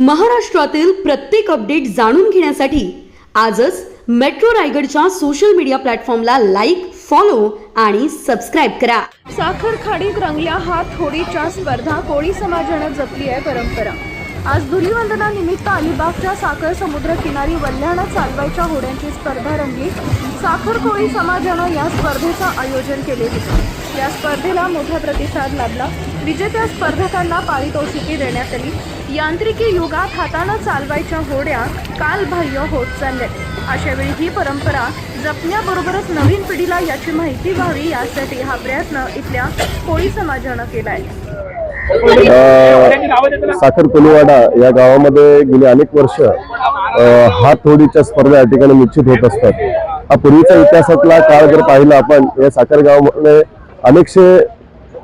महाराष्ट्रातील प्रत्येक अपडेट जाणून घेण्यासाठी आजच मेट्रो रायगडच्या सोशल मीडिया प्लॅटफॉर्मला लाईक फॉलो आणि सबस्क्राईब करा. साखर खाडीत रंगल्या हात होडीच्या स्पर्धा कोळी समाजानं जपली आहे परंपरा. आज धुलीवंदना निमित्त अलिबागच्या साखर समुद्र किनारी वल्हाळा चालवायच्या होड्यांची स्पर्धा रंगली. साखर कोळी समाजानं या स्पर्धेचं आयोजन केले होते. या स्पर्धेला मोठा प्रतिसाद लाभला. विजेत्या स्पर्धकांना पारितोषिके देण्यात आली. यांत्रिकी युगात हातानं चालवायच्या होड्या कालबाह्य होत चालल्यात. अशावेळी ही परंपरा जपण्याबरोबरच नवीन पिढीला याची माहिती व्हावी यासाठी हा प्रयत्न इथल्या कोळी समाजानं केलाय. साखर कोलीवाडा या गावामध्ये गेली अनेक वर्ष अ, हातहोडीच्या स्पर्धा या ठिकाणी निश्चित होत असतात. हा पूर्वीचा इतिहासातला काळ जर पाहिला आपण या साखर गावामध्ये अनेकशे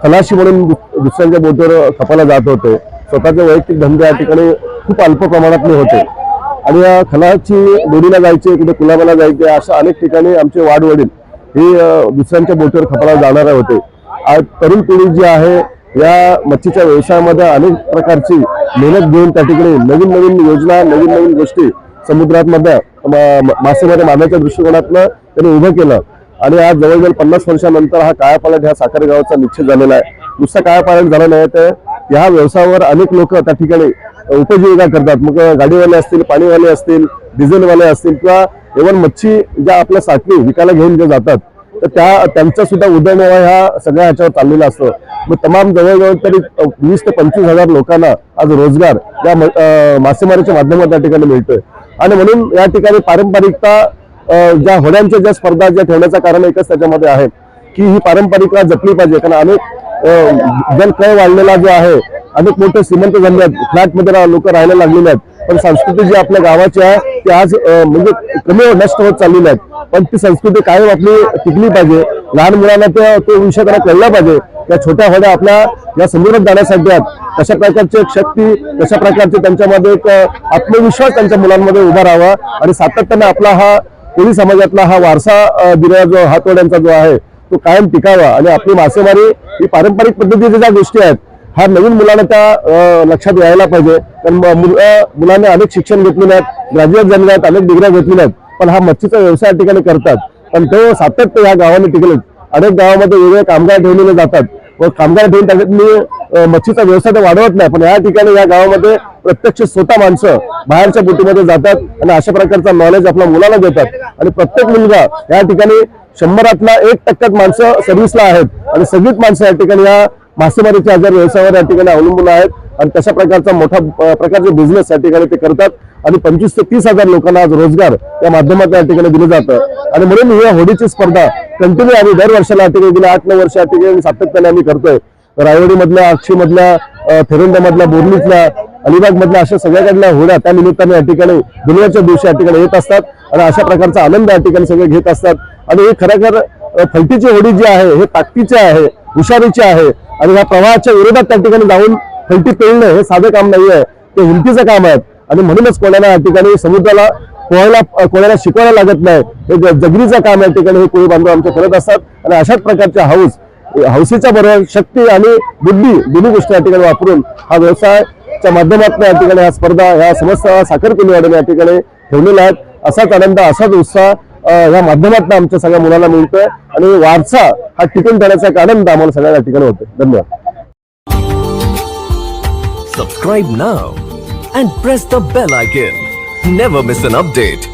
खलाशी म्हणून दुसऱ्यांच्या बोटीवर खपाला जात होते. स्वतःचे वैयक्तिक धंदे या ठिकाणी खूप अल्प प्रमाणात होते. आणि या खलाची बोडीला जायचे कुठे कुलाबाला जायचे अशा अनेक ठिकाणी आमचे वाडवडील हे दुसऱ्यांच्या बोटीवर खपाला जाणारे होते. आज तरुण पिढी जी आहे या मच्छीच्या व्यवसायामध्ये अनेक प्रकारची मेहनत घेऊन त्या ठिकाणी नवीन नवीन योजना नवीन नवीन गोष्टी समुद्रामध्ये म- म- मासेमारी मारण्याच्या दृष्टिकोनातनं त्यांनी उभं केलं. आणि आज जवळजवळ पन्नास वर्षानंतर हा कायापालट ह्या साखरे गावाचा निश्चित झालेला आहे. नुसता कायापालट झाला नाही तर या व्यवसायावर अनेक लोक त्या ठिकाणी उपजीविका करतात. मग गाडीवाले असतील पाणीवाले असतील डिझेलवाले असतील किंवा इव्हन मच्छी ज्या आपल्या साठी विकायला घेऊन जे जातात तर त्या त्यांचा सुद्धा उदरनिर्वाह ह्या सगळ्या ह्याच्यावर चाललेला असतो. मग तमाम जवळजवळ तरी वीस ते पंचवीस हजार लोकांना आज रोजगार या म- मासेमारीच्या माध्यमात त्या ठिकाणी मिळतोय. आणि म्हणून या ठिकाणी पारंपरिकता ज्या होड्यांच्या ज्या स्पर्धा ज्या ठेवण्याचं कारण एकच त्याच्यामध्ये आहे की ही पारंपरिकता जपली पाहिजे. कारण अनेक अ, जलकळ वाढलेला जो आहे अनेक मोठे श्रीमंत झाले आहेत. फ्लॅटमध्ये लोक राहायला लागलेले आहेत. पण संस्कृती जी आपल्या गावाची आहे ती आज म्हणजे कमी नष्ट होत चाललेली आहेत. पण ती संस्कृती कायम आपली टिकली पाहिजे. लहान मुलांना त्या तो विषय त्यांना कळला पाहिजे. त्या छोट्या होड्या आपल्या या समुद्रात जाण्यासाठी आहेत. कशा प्रकारची एक शक्ती कशा प्रकारचे त्यांच्यामध्ये एक आत्मविश्वास त्यांच्या मुलांमध्ये उभा राहावा आणि सातत्याने आपला हा कोळी समाजातला हा वारसा दिलेला जो हातवड्यांचा जो आहे तो कायम टिकावा आणि आपली मासेमारी ही पारंपरिक पद्धतीच्या ज्या गोष्टी आहेत ह्या नवीन मुलांना त्या लक्षात यायला पाहिजे. कारण मुलं- मुलांनी अनेक शिक्षण घेतलेले आहेत ग्रॅज्युएट झालेले आहेत अनेक डिग्र्या घेतलेल्या आहेत पण हा मच्छीचा व्यवसाय या ठिकाणी करतात. पण तो सातत्य या गावाने टिकले अनेक गावामध्ये वेगवेगळे कामगार ठेवलेले जातात. व कामगार ठेवून त्याच्यातली मच्छीचा व्यवसाय तर वाढवत नाही पण या ठिकाणी या गावामध्ये प्रत्यक्ष स्वतः माणसं बाहेरच्या बोटीमध्ये जातात आणि अशा प्रकारचा नॉलेज आपल्या मुलाला देतात. आणि प्रत्येक मुलगा या ठिकाणी शंभरातला एक टक्क्यात माणसं सर्व्हिसला आहेत. आणि सगळीच माणसं या ठिकाणी या मासेमारीच्या हजार व्यवसायावर या ठिकाणी अवलंबून आहेत. आणि तशा प्रकारचा मोठा प्रकारचा प्रकारचे बिझनेस या ठिकाणी ते करतात. आणि पंचवीस ते तीस हजार लोकांना आज रोजगार या माध्यमातून या ठिकाणी दिलं जातं. आणि म्हणून ही होडीची स्पर्धा कंटिन्यू आम्ही दर वर्षाला या ठिकाणी गेल्या आठ नऊ वर्ष या ठिकाणी सातत्याने आम्ही करतोय. रायवडीमधल्या मधल्या अक्षी बोर्लीतल्या अलिबागमधल्या अशा सगळ्याकडल्या होड्या त्या निमित्ताने या ठिकाणी दुनियाच्या दिवशी या ठिकाणी येत असतात. आणि अशा प्रकारचा आनंद या ठिकाणी सगळे घेत असतात. आणि हे खरोखर अ, फलटीची होडी जी आहे हे ताकदीचे आहे हुशारीची आहे आणि ह्या प्रवाहाच्या विरोधात त्या ठिकाणी जाऊन फलटी पेळणं हे साधं काम नाही आहे ते हिमतीचं काम आहे. आणि म्हणूनच कोणाला या ठिकाणी समुद्राला पोहायला कोणाला शिकवायला लागत नाही. हे जगरीचं काम या ठिकाणी हे कोळी बांधव आमचे करत असतात. आणि अशाच प्रकारच्या हाऊस हौसेच्या बरोबर शक्ती आणि बुद्धी दोन्ही गोष्टी या ठिकाणी वापरून हा व्यवसायाच्या माध्यमातून या ठिकाणी ह्या स्पर्धा ह्या समस्या साखर वाढवून या ठिकाणी ठेवलेल्या आहेत. असाच आनंद असाच उत्साह या माध्यमातून आमच्या सगळ्या मुलांना मिळतोय आणि वारसा हा टिकून ठेवण्याचा एक आनंद आम्हाला सगळ्या ठिकाणी होतो धन्यवाद. Subscribe now and press the bell icon never miss an update